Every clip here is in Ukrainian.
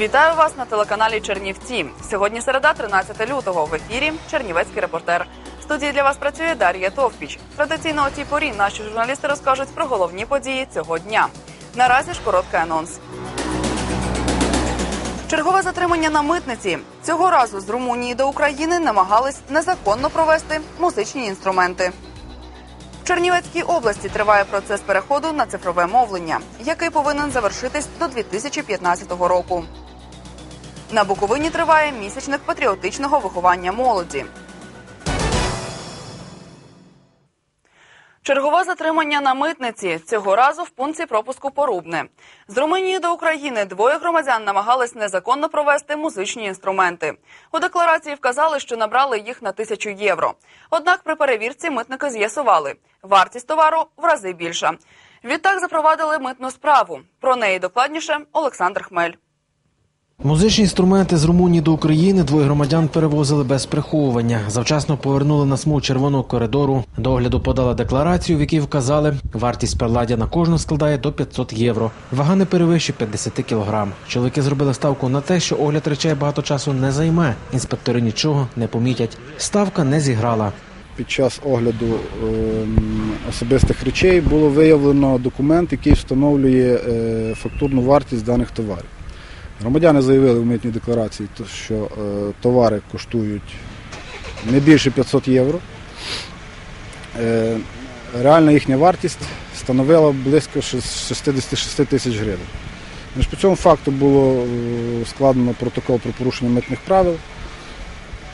Вітаю вас на телеканалі Чернівці. Сьогодні середа, 13 лютого. В ефірі Чернівецький репортер. В студії для вас працює Дар'я Товпіч. Традиційно о цій порі наші журналісти розкажуть про головні події цього дня. Наразі ж короткий анонс. Чергове затримання на митниці. Цього разу з Румунії до України намагались незаконно провести музичні інструменти. В Чернівецькій області триває процес переходу на цифрове мовлення, який повинен завершитись до 2015 року. На Буковині триває місячник патріотичного виховання молоді. Чергове затримання на митниці цього разу в пункті пропуску Порубне. З Румунії до України двоє громадян намагались незаконно провести музичні інструменти. У декларації вказали, що набрали їх на тисячу євро. Однак при перевірці митники з'ясували, вартість товару в рази більша. Відтак запровадили митну справу. Про неї докладніше Олександр Хмель. Музичні інструменти з Румунії до України двоє громадян перевозили без приховування. Завчасно повернули на смуг червоного коридору. До огляду подала декларацію, в якій вказали, вартість приладдя на кожну складає до 500 євро. Вага не перевищує 50 кілограм. Чоловіки зробили ставку на те, що огляд речей багато часу не займе. Інспектори нічого не помітять. Ставка не зіграла. Під час огляду ем, особистих речей було виявлено документ, який встановлює е, фактурну вартість даних товарів. Громадяни заявили в митній декларації, що е, товари коштують не більше 500 євро. Е, Реальна їхня вартість становила близько 66 тисяч гривень. По цьому факту було е, складено протокол про порушення митних правил.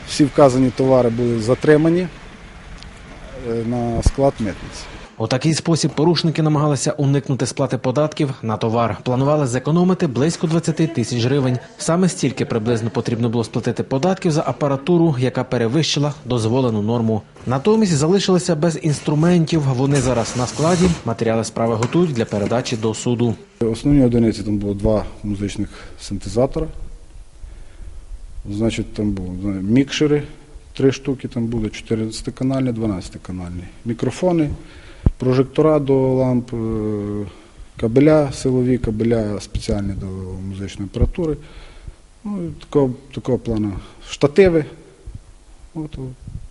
Всі вказані товари були затримані на склад митниці. У такий спосіб порушники намагалися уникнути сплати податків на товар. Планували зекономити близько 20 тисяч гривень. Саме стільки приблизно потрібно було сплатити податків за апаратуру, яка перевищила дозволену норму. Натомість залишилися без інструментів. Вони зараз на складі. Матеріали справи готують для передачі до суду. Основні одиниці там було два музичних синтезатора. Значить, там були мікшери, три штуки, там були 14-канальні, 12-канальні. Мікрофони, прожектора до ламп, е, кабеля силові, кабеля спеціальні до музичної апаратури. Ну, такого, такого плану штативи. От,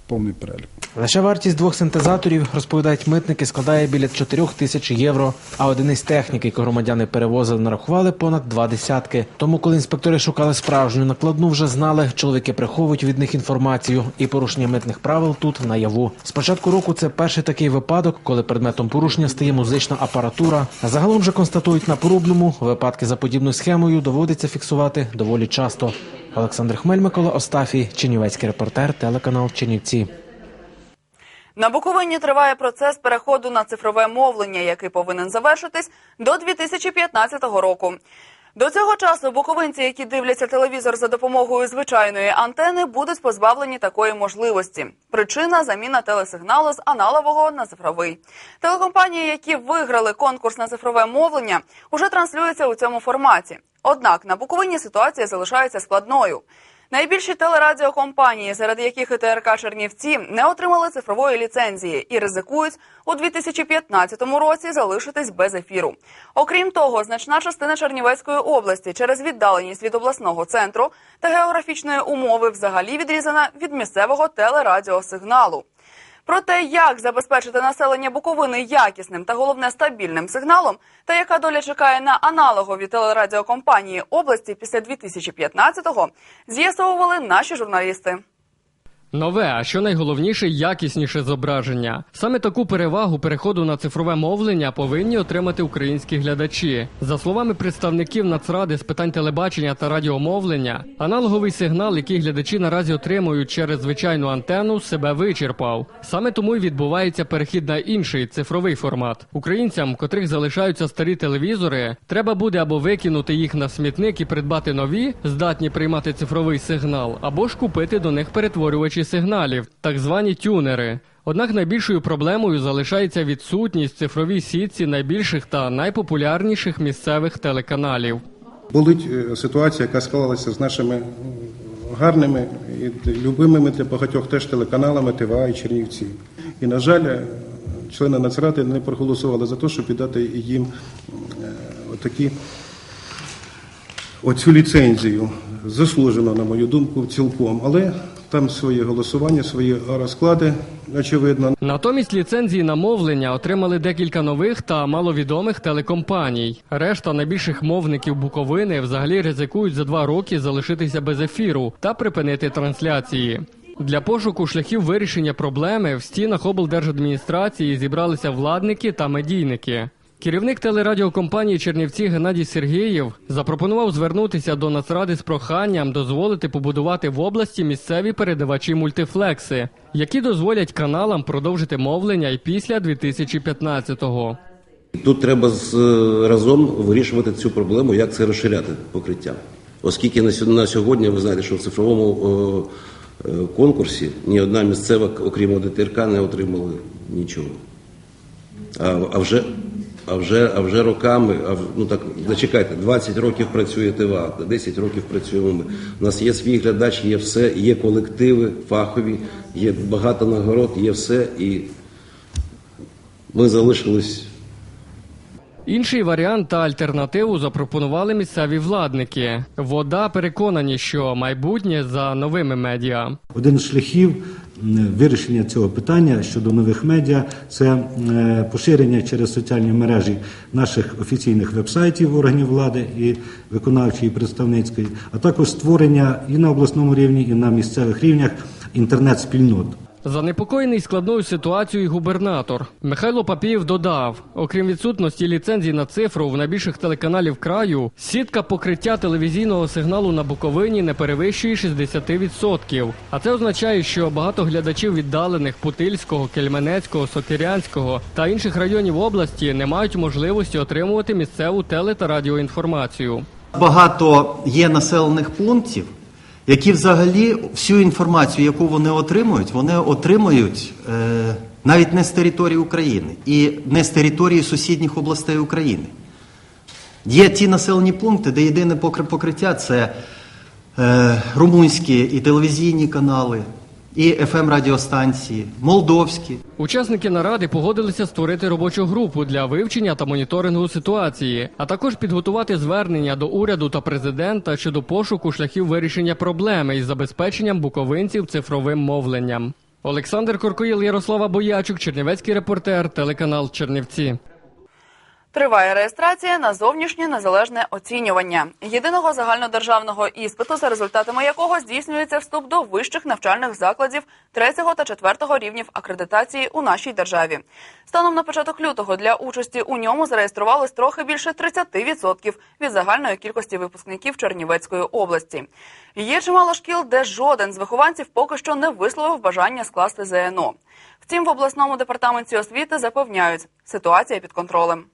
повний перелік. Лише вартість двох синтезаторів, розповідають митники, складає біля 4 тисяч євро. А одиниць техніки, яку громадяни перевозили, нарахували понад два десятки. Тому, коли інспектори шукали справжню накладну, вже знали, чоловіки приховують від них інформацію і порушення митних правил тут наяву. З початку року це перший такий випадок, коли предметом порушення стає музична апаратура. Загалом же констатують на порубному випадки за подібною схемою доводиться фіксувати доволі часто. Олександр Хмель, Микола Остафій, Чернівецький репортер, телеканал Чернівці. На Буковині триває процес переходу на цифрове мовлення, який повинен завершитись до 2015 року. До цього часу буковинці, які дивляться телевізор за допомогою звичайної антени, будуть позбавлені такої можливості. Причина заміна телесигналу з аналогового на цифровий. Телекомпанії, які виграли конкурс на цифрове мовлення, уже транслюються у цьому форматі. Однак на Буковині ситуація залишається складною. Найбільші телерадіокомпанії, серед яких і ТРК Чернівці, не отримали цифрової ліцензії і ризикують у 2015 році залишитись без ефіру. Окрім того, значна частина Чернівецької області через віддаленість від обласного центру та географічної умови взагалі відрізана від місцевого телерадіосигналу. Про те, як забезпечити населення Буковини якісним та головне стабільним сигналом, та яка доля чекає на аналогові телерадіокомпанії області після 2015-го, з'ясовували наші журналісти. Нове, а що найголовніше, якісніше зображення. Саме таку перевагу переходу на цифрове мовлення повинні отримати українські глядачі. За словами представників Нацради з питань телебачення та радіомовлення, аналоговий сигнал, який глядачі наразі отримують через звичайну антенну, себе вичерпав. Саме тому й відбувається перехід на інший цифровий формат. Українцям, котрих залишаються старі телевізори, треба буде або викинути їх на смітник і придбати нові, здатні приймати цифровий сигнал, або ж купити до них перетворювачі сигналів, так звані тюнери. Однак найбільшою проблемою залишається відсутність цифровій сітці найбільших та найпопулярніших місцевих телеканалів. Болить е, ситуація, яка склалася з нашими гарними і любимими для багатьох теж телеканалами ТВА і Чернівці. І, на жаль, е, члени Нацради не проголосували за те, щоб віддати їм е, отакі оцю ліцензію. Заслужено, на мою думку, цілком, але там своє голосування, свої розклади, очевидно. Натомість ліцензії на мовлення отримали декілька нових та маловідомих телекомпаній. Решта найбільших мовників Буковини взагалі ризикують за два роки залишитися без ефіру та припинити трансляції. Для пошуку шляхів вирішення проблеми в стінах облдержадміністрації зібралися владники та медійники. Керівник телерадіокомпанії Чернівці Геннадій Сергієв запропонував звернутися до Нацради з проханням дозволити побудувати в області місцеві передавачі мультифлекси, які дозволять каналам продовжити мовлення і після 2015-го. Тут треба з, е, разом вирішувати цю проблему, як це розширяти покриття. Оскільки на сьогодні ви знаєте, що в цифровому е, конкурсі ні одна місцева, окрім ОДТРК, не отримала нічого. А вже. А вже, а вже роками, а ну так зачекайте, 20 років працюєте в АТО, 10 років працюємо ми. У нас є свій глядач, є все, є колективи фахові, є багато нагород, є все, і ми залишились Інший варіант та альтернативу запропонували місцеві владники. Вода переконані, що майбутнє за новими медіа. Один з шляхів вирішення цього питання щодо нових медіа це е, поширення через соціальні мережі наших офіційних вебсайтів органів влади і виконавчої, і представницької, а також створення і на обласному рівні, і на місцевих рівнях інтернет-спільнот. Занепокоєний складною ситуацією губернатор Михайло Папієв додав: окрім відсутності ліцензій на цифру в найбільших телеканалів краю, сітка покриття телевізійного сигналу на Буковині не перевищує 60%. А це означає, що багато глядачів віддалених Путильського, Кельменецького, Сокирянського та інших районів області не мають можливості отримувати місцеву теле та радіоінформацію. Багато є населених пунктів, які взагалі всю інформацію, яку вони отримують, вони отримують е, навіть не з території України і не з території сусідніх областей України. Є ті населені пункти, де єдине покриття це е, румунські і телевізійні канали, і fm радіостанції, молдовські. Учасники наради погодилися створити робочу групу для вивчення та моніторингу ситуації, а також підготувати звернення до уряду та президента щодо пошуку шляхів вирішення проблеми із забезпеченням буковинців цифровим мовленням. Олександр Коркоїл, Ярослава Боячук, Чернівецький репортер, телеканал Чернівці. Триває реєстрація на зовнішнє незалежне оцінювання єдиного загальнодержавного іспиту, за результатами якого здійснюється вступ до вищих навчальних закладів 3 та 4 рівнів акредитації у нашій державі. Станом на початок лютого для участі у ньому зареєструвалось трохи більше 30% від загальної кількості випускників Чернівецької області. Є чимало шкіл, де жоден з вихованців поки що не висловив бажання скласти ЗНО. Втім, в обласному департаменті освіти запевняють, ситуація під контролем.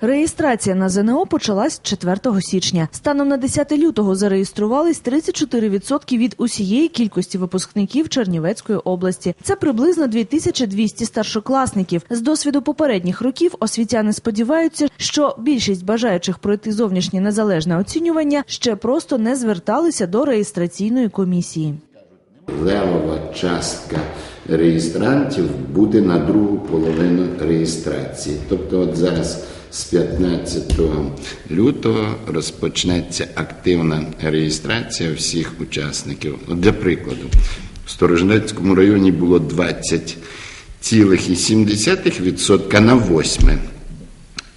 Реєстрація на ЗНО почалась 4 січня. Станом на 10 лютого зареєструвались 34% від усієї кількості випускників Чернівецької області. Це приблизно 2200 старшокласників. З досвіду попередніх років освітяни сподіваються, що більшість бажаючих пройти зовнішнє незалежне оцінювання ще просто не зверталися до реєстраційної комісії. левова частка реєстрантів буде на другу половину реєстрації. Тобто, от зараз з 15 лютого розпочнеться активна реєстрація всіх учасників. Для прикладу, в Сторожнецькому районі було 20,7% на 8 е,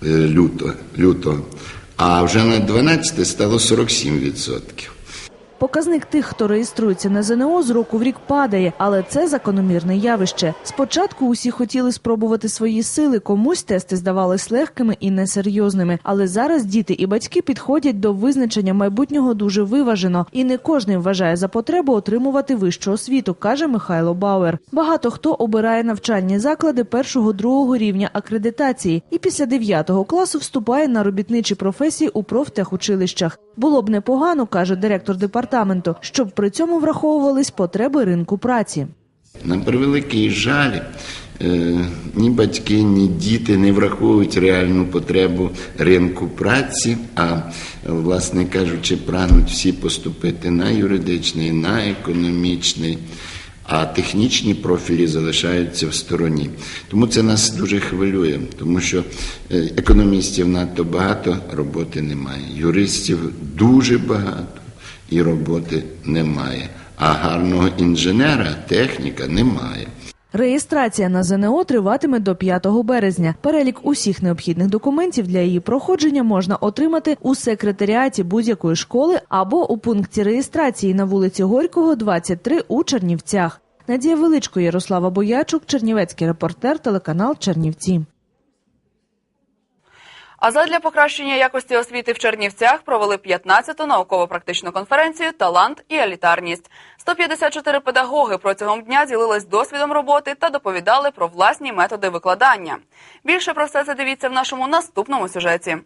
лютого, лютого, а вже на 12 стало 47%. Показник тих, хто реєструється на ЗНО, з року в рік падає, але це закономірне явище. Спочатку усі хотіли спробувати свої сили, комусь тести здавались легкими і несерйозними. Але зараз діти і батьки підходять до визначення майбутнього дуже виважено, і не кожен вважає за потребу отримувати вищу освіту, каже Михайло Бауер. Багато хто обирає навчальні заклади першого другого рівня акредитації і після 9 класу вступає на робітничі професії у профтехучилищах. Було б непогано, каже директор департаменту, щоб при цьому враховувались потреби ринку праці. На превеликий жаль, е, ні батьки, ні діти не враховують реальну потребу ринку праці, а, власне кажучи, прагнуть всі поступити на юридичний, на економічний. а технічні профілі залишаються в стороні. Тому це нас дуже хвилює, тому що е, економістів надто багато, роботи немає. Юристів дуже багато і роботи немає. А гарного інженера, техніка немає. Реєстрація на ЗНО триватиме до 5 березня. Перелік усіх необхідних документів для її проходження можна отримати у секретаріаті будь-якої школи або у пункті реєстрації на вулиці Горького, 23 у Чернівцях. Надія Величко, Ярослава Боячук, Чернівецький репортер, телеканал Чернівці. А задля покращення якості освіти в Чернівцях провели 15-ту науково-практичну конференцію Талант і елітарність. 154 педагоги протягом дня ділились досвідом роботи та доповідали про власні методи викладання. Більше про все це дивіться в нашому наступному сюжеті.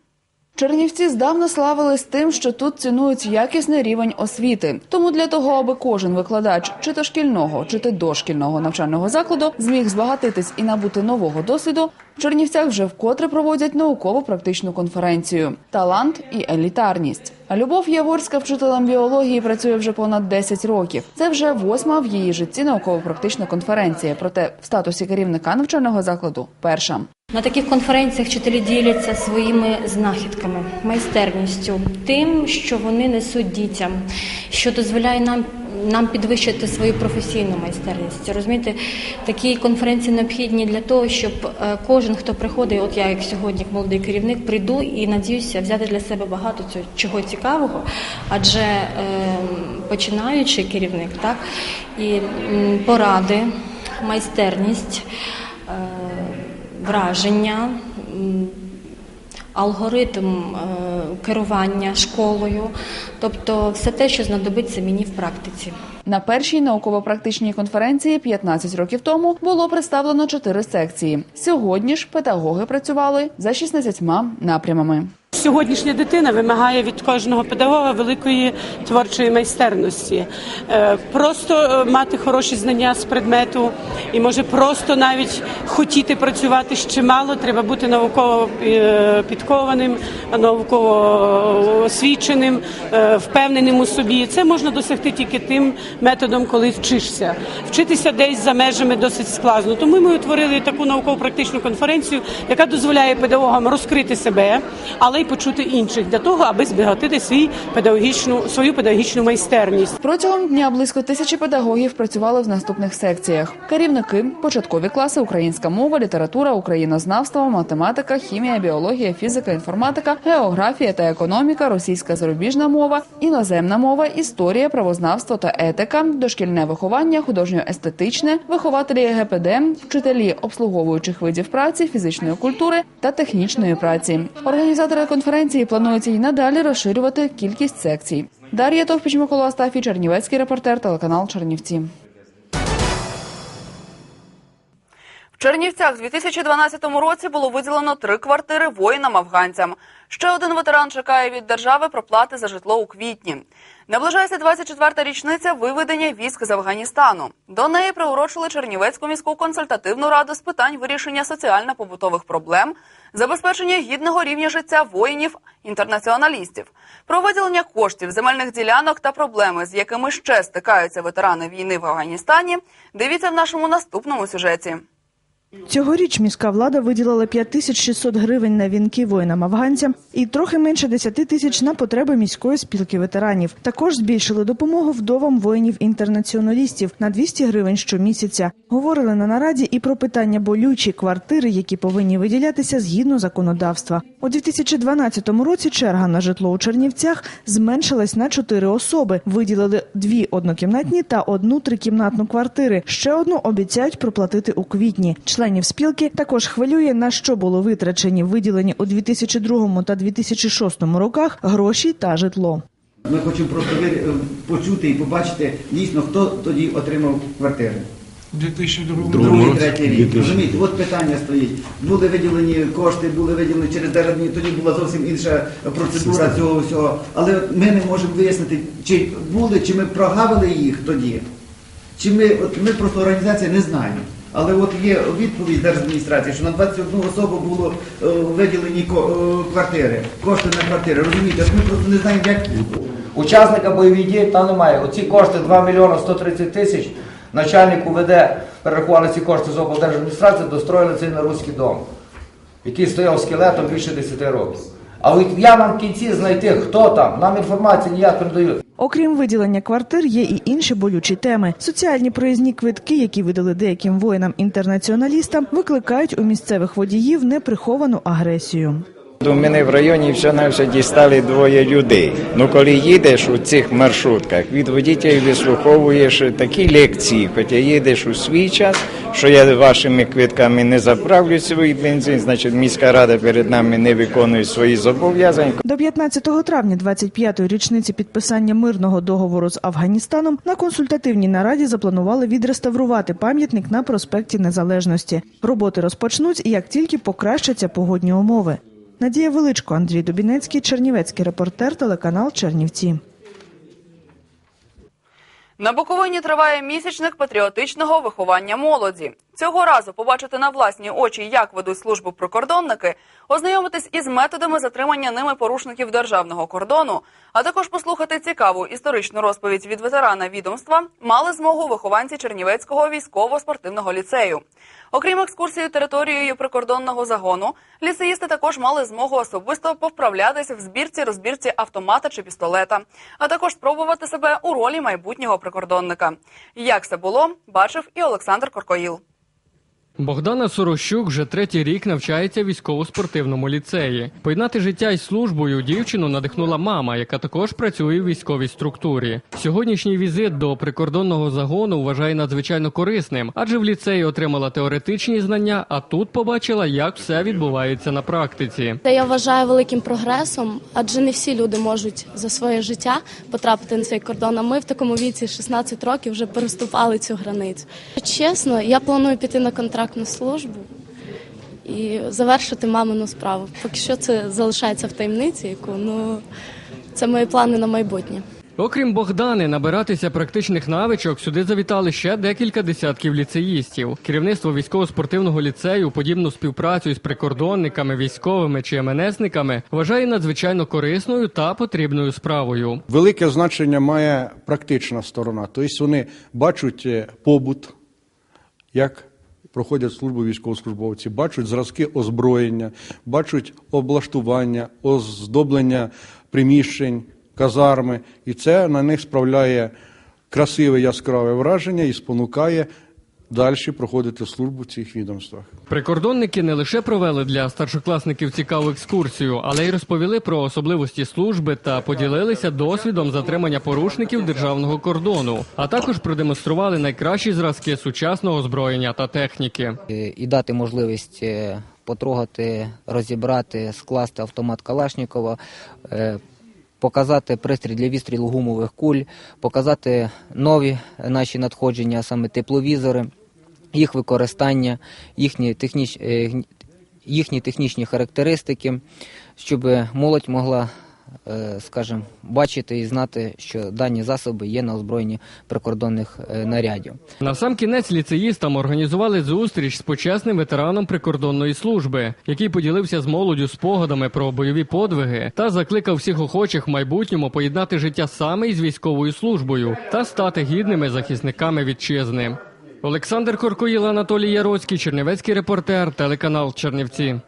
Чернівці здавна славились тим, що тут цінують якісний рівень освіти. Тому для того, аби кожен викладач, чи то шкільного, чи то дошкільного навчального закладу, зміг збагатитись і набути нового досвіду, в Чернівцях вже вкотре проводять науково-практичну конференцію Талант і елітарність. Любов Яворська вчителем біології працює вже понад 10 років. Це вже восьма в її житті науково-практична конференція. Проте в статусі керівника навчального закладу перша. На таких конференціях вчителі діляться своїми знахідками, майстерністю, тим, що вони несуть дітям, що дозволяє нам. Нам підвищити свою професійну майстерність. Розумієте, такі конференції необхідні для того, щоб е, кожен, хто приходить, от я як сьогодні, молодий керівник, прийду і надіюся взяти для себе багато цього чого цікавого, адже е, починаючий керівник, так і поради, майстерність. Враження, алгоритм е, керування школою, тобто все те, що знадобиться мені в практиці. На першій науково-практичній конференції 15 років тому було представлено чотири секції. Сьогодні ж педагоги працювали за 16 напрямами. Сьогоднішня дитина вимагає від кожного педагога великої творчої майстерності. Е, Просто е, мати хороші знання з предмету і може просто навіть хотіти працювати ще мало. Треба бути науково е, підкованим, науково освіченим, впевненим у собі. Це можна досягти тільки тим методом, коли вчишся. Вчитися десь за межами досить складно. Тому ми утворили таку науково-практичну конференцію, яка дозволяє педагогам розкрити себе, але й почути інших для того, аби збагатити свій педагогічну свою педагогічну майстерність. Протягом дня близько тисячі педагогів працювали в наступних секціях: керівники, початкові класи, українська мова, література, українознавство, математика, хімія, біологія, фізика, інформатика, географія та економіка, російська зарубіжна мова, іноземна мова, історія, правознавство та етика, дошкільне виховання, художньо-естетичне, вихователі ГПД, вчителі обслуговуючих видів праці, фізичної культури та технічної праці. Організатори конференції планується і надалі розширювати кількість секцій. Дар'я Товпіч, Микола Астафій, Чернівецький репортер, телеканал Чернівці. В Чернівцях у 2012 році було виділено три квартири воїнам-афганцям. Ще один ветеран чекає від держави проплати за житло у квітні. Наближається 24-та річниця виведення військ з Афганістану. До неї приурочили Чернівецьку міську консультативну раду з питань вирішення соціально-побутових проблем, забезпечення гідного рівня життя воїнів-інтернаціоналістів, про виділення коштів, земельних ділянок та проблеми, з якими ще стикаються ветерани війни в Афганістані. Дивіться в нашому наступному сюжеті. Цьогоріч міська влада виділила 5600 гривень на вінки воїнам-афганцям і трохи менше 10 тисяч на потреби міської спілки ветеранів. Також збільшили допомогу вдовам воїнів-інтернаціоналістів на 200 гривень щомісяця. Говорили на нараді і про питання болючі квартири, які повинні виділятися згідно законодавства. У 2012 році черга на житло у Чернівцях зменшилась на 4 особи. Виділили дві однокімнатні та одну трикімнатну квартири. Ще одну обіцяють проплатити у квітні. Членів спілки також хвилює, на що було витрачені виділені у 2002 та 2006 роках гроші та житло. Ми хочемо просто е, почути і побачити дійсно, хто тоді отримав квартири. У 2002 Другий, третій рік. Розумієте, от питання стоїть. Були виділені кошти, були виділені через державні, тоді була зовсім інша процедура цього всього. Але ми не можемо вияснити, чи були, чи ми прогавили їх тоді. Чи ми, от ми просто організація не знаємо. Але от є відповідь держадміністрації, що на 21 особу було е, виділені е, квартири, кошти на квартири. Розумієте, ми просто не знаємо, як Учасника бойових дій там немає. Оці кошти 2 мільйони 130 тисяч начальник УВД перерахували ці кошти з облдержадміністрації, достроїли цей наруський дом, який стояв скелетом більше 10 років. А от я вам в кінці знайти, хто там, нам інформації ніяк не дають. Окрім виділення квартир, є і інші болючі теми. Соціальні проїзні квитки, які видали деяким воїнам-інтернаціоналістам, викликають у місцевих водіїв неприховану агресію. До мене в районі все на дістали двоє людей. Ну коли їдеш у цих маршрутках, від водітелів вислуховуєш такі лекції, хоча їдеш у свій час, що я вашими квитками не заправлю свій бензин, значить міська рада перед нами не виконує свої зобов'язання. До 15 травня 25-ї річниці підписання мирного договору з Афганістаном на консультативній нараді запланували відреставрувати пам'ятник на проспекті Незалежності. Роботи розпочнуть, як тільки покращаться погодні умови. Надія Величко, Андрій Дубінецький, Чернівецький репортер, телеканал Чернівці. На Буковині триває місячник патріотичного виховання молоді. Цього разу побачити на власні очі, як ведуть службу прикордонники, ознайомитись із методами затримання ними порушників державного кордону, а також послухати цікаву історичну розповідь від ветерана відомства мали змогу вихованці Чернівецького військово-спортивного ліцею. Окрім екскурсії територією прикордонного загону, ліцеїсти також мали змогу особисто повправлятися в збірці розбірці автомата чи пістолета, а також спробувати себе у ролі майбутнього прикордонника. Як це було, бачив і Олександр Коркоїл. Богдана Сорощук вже третій рік навчається військово-спортивному ліцеї. Поєднати життя із службою дівчину надихнула мама, яка також працює в військовій структурі. Сьогоднішній візит до прикордонного загону вважає надзвичайно корисним, адже в ліцеї отримала теоретичні знання, а тут побачила, як все відбувається на практиці. Це я вважаю великим прогресом, адже не всі люди можуть за своє життя потрапити на цей кордон. А ми в такому віці 16 років вже переступали цю границю. Чесно, я планую піти на контрактну службу і завершити мамину справу. Поки що це залишається в таємниці, яку ну це мої плани на майбутнє. Окрім Богдани, набиратися практичних навичок сюди завітали ще декілька десятків ліцеїстів. Керівництво військово-спортивного ліцею подібну співпрацю із прикордонниками, військовими чи МНСниками вважає надзвичайно корисною та потрібною справою. Велике значення має практична сторона. Тобто вони бачать е, побут, як проходять службу військовослужбовці, бачать зразки озброєння, бачать облаштування, оздоблення приміщень, казарми. І це на них справляє красиве яскраве враження і спонукає далі проходити службу в цих відомствах. Прикордонники не лише провели для старшокласників цікаву екскурсію, але й розповіли про особливості служби та поділилися досвідом затримання порушників державного кордону, а також продемонстрували найкращі зразки сучасного озброєння та техніки. і дати можливість е, потрогати, розібрати, скласти автомат Калашнікова, е, показати пристрій для відстрілу гумових куль, показати нові наші надходження, саме тепловізори, їх використання, їхні, техніч... е, їхні технічні характеристики, щоб молодь могла, е, скажімо, бачити і знати, що дані засоби є на озброєнні прикордонних е, нарядів. На сам кінець ліцеїстам організували зустріч з почесним ветераном прикордонної служби, який поділився з молоддю спогадами про бойові подвиги та закликав всіх охочих в майбутньому поєднати життя саме із військовою службою та стати гідними захисниками вітчизни. Олександр Коркоїл, Анатолій Яроцький, Чернівецький репортер, телеканал Чернівці.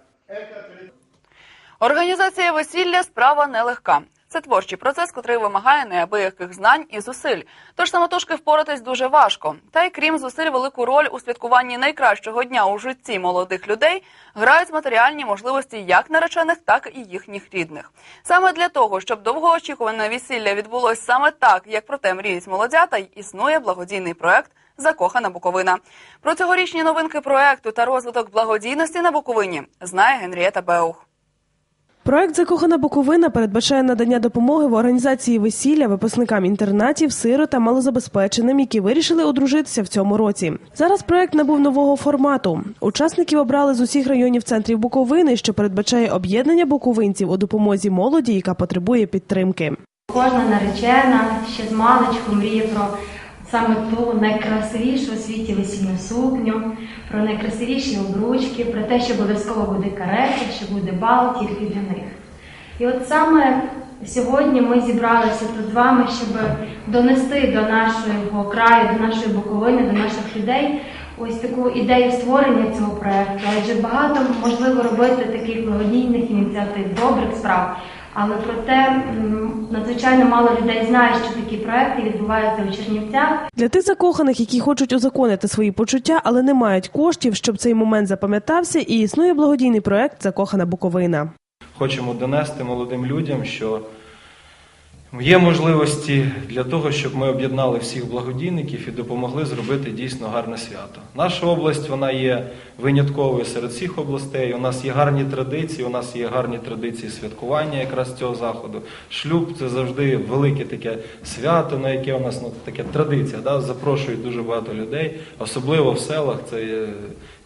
Організація весілля справа нелегка. Це творчий процес, котрий вимагає неабияких знань і зусиль. Тож самотужки впоратись дуже важко. Та й крім зусиль, велику роль у святкуванні найкращого дня у житті молодих людей грають матеріальні можливості як наречених, так і їхніх рідних. Саме для того, щоб довгоочікуване весілля відбулось саме так, як про те мріють молодята, й існує благодійний проект Закохана Буковина. Про цьогорічні новинки проекту та розвиток благодійності на Буковині знає Генрієта Беух. Проект Закохана Буковина передбачає надання допомоги в організації весілля випускникам інтернатів, сиротам, малозабезпеченим, які вирішили одружитися в цьому році. Зараз проект набув нового формату. Учасників обрали з усіх районів центрів Буковини, що передбачає об'єднання буковинців у допомозі молоді, яка потребує підтримки. Кожна наречена ще з маличку мріє про саме ту найкрасивішу у світі весільну сукню, про найкрасивіші обручки, про те, що обов'язково буде карета, що буде бал тільки для них. І от саме сьогодні ми зібралися тут з вами, щоб донести до нашого краю, до нашої Буковини, до наших людей ось таку ідею створення цього проекту. Адже багато можливо робити таких благодійних ініціатив, добрих справ. Але проте надзвичайно мало людей знає, що такі проекти відбуваються у Чернівцях. Для тих закоханих, які хочуть узаконити свої почуття, але не мають коштів, щоб цей момент запам'ятався, і існує благодійний проект Закохана Буковина. Хочемо донести молодим людям, що є можливості для того, щоб ми об'єднали всіх благодійників і допомогли зробити дійсно гарне свято. Наша область вона є винятковою серед всіх областей. У нас є гарні традиції, у нас є гарні традиції святкування якраз цього заходу. Шлюб це завжди велике таке свято, на яке у нас ну, таке традиція. Да? Запрошують дуже багато людей, особливо в селах. Це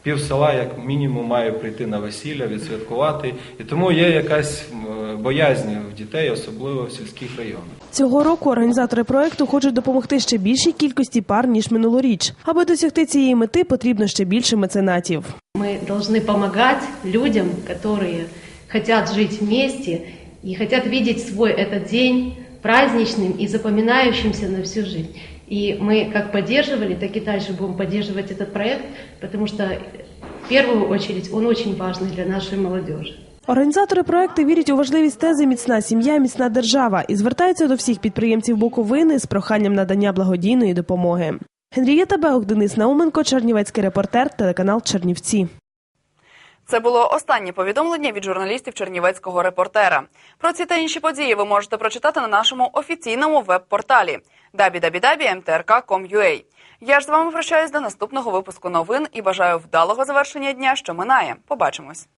пів села, як мінімум, має прийти на весілля, відсвяткувати. І тому є якась м, боязнь в дітей, особливо в сільських районах. Цього року організатори проекту хочуть допомогти ще більшій кількості пар ніж минулоріч. Аби досягти цієї мети, потрібно ще більше меценатів. Мы должны помогать людям, которые хотят жить вместе и хотят видеть свой этот день праздничным и запоминающимся на всю жизнь. И мы как поддерживали, так и дальше будем поддерживать этот проект, потому что в первую очередь он очень важный для нашей молодежи. Організатори проекту вірять у важливість тези міцна сім'я, міцна держава і звертаються до всіх підприємців Буковини з проханням надання благодійної допомоги. Генрієта Беук, Денис Науменко, Чернівецький репортер, телеканал Чернівці. Це було останнє повідомлення від журналістів Чернівецького репортера. Про ці та інші події ви можете прочитати на нашому офіційному веб-порталі www.mtrk.com.ua. Я ж з вами прощаюсь до наступного випуску новин і бажаю вдалого завершення дня, що минає. Побачимось.